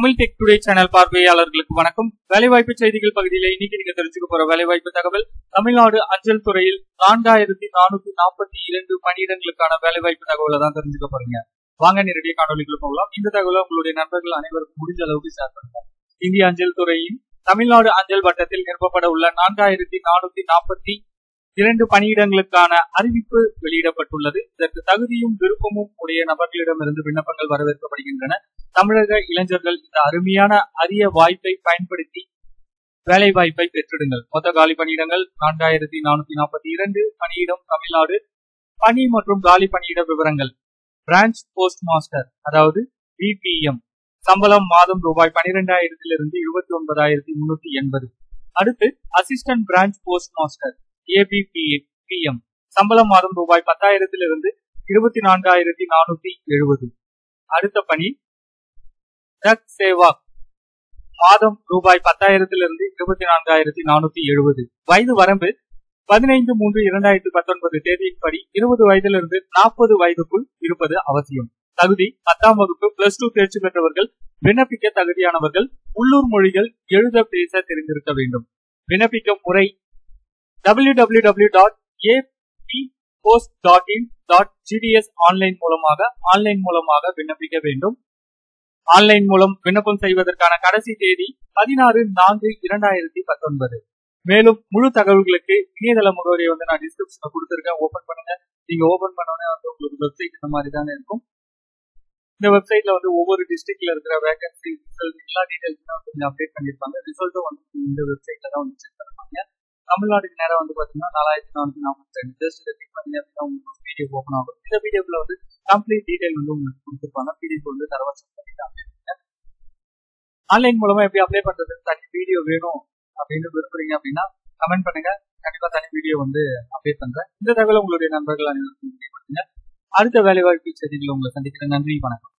Tamil tech today channel பார்வையாளர்களுக்கு வணக்கம். வேலைவாய்ப்பு செய்திகள் பகுதியில இன்னைக்கு நீங்க தெரிஞ்சுக்க போற வேலைவாய்ப்பு தகவல் தமிழ்நாடு அஞ்சல் துறையில் நான்காயிரத்தி நானூத்தி நாற்பத்தி இரண்டு பணியிடங்களுக்கான வேலைவாய்ப்பு தகவலை தான் தெரிஞ்சுக்க போறீங்க. வாங்க நேரடியாக காணொலிக்குள்ள போகலாம். இந்த தகவலை உங்களுடைய நண்பர்கள் அனைவருக்கும் முடிஞ்ச அளவுக்கு ஷேர் பண்ணுங்க. இந்திய அஞ்சல் துறையின் தமிழ்நாடு அஞ்சல் வட்டத்தில் நிரப்பப்பட உள்ள நான்காயிரத்தி நானூத்தி நாற்பத்தி இரண்டு பணியிடங்களுக்கான அறிவிப்பு வெளியிடப்பட்டுள்ளது. இதற்கு தகுதியும் விருப்பமும் உடைய நபர்களிடமிருந்து விண்ணப்பங்கள் வரவேற்கப்படுகின்றன. தமிழக இளைஞர்கள் இந்த அருமையான அரிய வாய்ப்பை பயன்படுத்தி வேலை வாய்ப்பை பெற்றிடுங்கள். மொத்த காலி பணியிடங்கள் நான்காயிரத்தி நானூத்தி நாற்பத்தி இரண்டு பணியிடம் தமிழ்நாடு பணி மற்றும் காலி பணியிட விவரங்கள். பிரான்ச் போஸ்ட் மாஸ்டர் அதாவது பிபிஎம் சம்பளம் மாதம் ரூபாய் பனிரெண்டாயிரத்திலிருந்து இருபத்தி ஒன்பதாயிரத்தி முன்னூத்தி எண்பது. அடுத்து assistant branch post master ABPM PM சம்பளம் மாதம் ரூபாய் பத்தாயிரத்திலிருந்து இருபத்தி நான்காயிரத்தி நானூத்தி எழுபது. அடுத்த பணி. ட்ரக் சேவா. மாதம் ரூபாய் பத்தாயிரத்திலிருந்து இருபத்தி நான்காயிரத்தி நானூத்தி எழுபது. வயது வரம்பு பதினைந்து மூன்று இரண்டாயிரத்தி பத்தொன்பது தேதியின்படி இருபது வயதிலிருந்து நாற்பது வயதுக்குள் இருப்பது அவசியம். தகுதி பத்தாம் வகுப்பு பிளஸ் டூ தேர்ச்சி பெற்றவர்கள் விண்ணப்பிக்க தகுதியானவர்கள் உள்ளூர் மொழிகள் எழுத பேச தெரிந்திருக்க வேண்டும். விண்ணப்பிக்கும் முறை W dot dot in dot GDS online மூலமாக ஆன்லைன் மூலமாக விண்ணப்பிக்க வேண்டும். ஆன்லைன் மூலம் விண்ணப்பம் செய்வதற்கான கடைசி தேதி பதினாறு நான்கு இரண்டாயிரத்தி பத்தொன்பது. மேலும் முழு தகவல்களுக்கு இணையதள முகவரியை வந்து நான் டிஸ்கிரிப்ஷன்ல கொடுத்துருக்கேன். ஓபன் பண்ணுங்க. நீங்க ஓபன் பண்ணோடனே வந்து உங்களுக்கு வெப்சைட் இந்த மாதிரி தானே இருக்கும். இந்த வெப்சைட்ல வந்து ஒவ்வொரு டிஸ்ட்ரிக்ட்ல இருக்கிற வேகன்சி ரிசல்ட் எல்லா டீடைல்ஸும் வந்து கொஞ்சம் அப்டேட் பண்ணிருப்பாங்க ரிசல்ட்டும் வந்து இந்த வெப்சைட்ல தான் வந்து செக் பண்ணுவாங்க. தமிழ்நாட்டுக்கு நேரம் வந்து பாத்தீங்கன்னா நாலாயிரத்தி நானூத்தி நாற்பத்தி ரெண்டு ஜஸ்ட் கிளிக் பண்ணி அப்படின்னா உங்களுக்கு பிடிஎஃப் ஓப்பன் ஆகும். இந்த பிடிஎஃப்ல வந்து கம்ப்ளீட் டீடைல் வந்து உங்களுக்கு கொடுத்துருப்பாங்க. பிடிஎஃப் வந்து தரவசம் பண்ணிட்டு ஆன்லைன் மூலமா எப்படி அப்ளை பண்றது? தனி வீடியோ வேணும் அப்படின்னு விரும்புறீங்க அப்படின்னா கமெண்ட் பண்ணுங்க. கண்டிப்பா தனி வீடியோ வந்து அப்டேட் பண்றேன். இந்த தகவலை உங்களுடைய நண்பர்கள் அனைவருக்கும் அடுத்த அடுத்த வேலைவாய்ப்பு செய்திகளை உங்களை சந்திக்கிறேன். நன்றி வணக்கம்.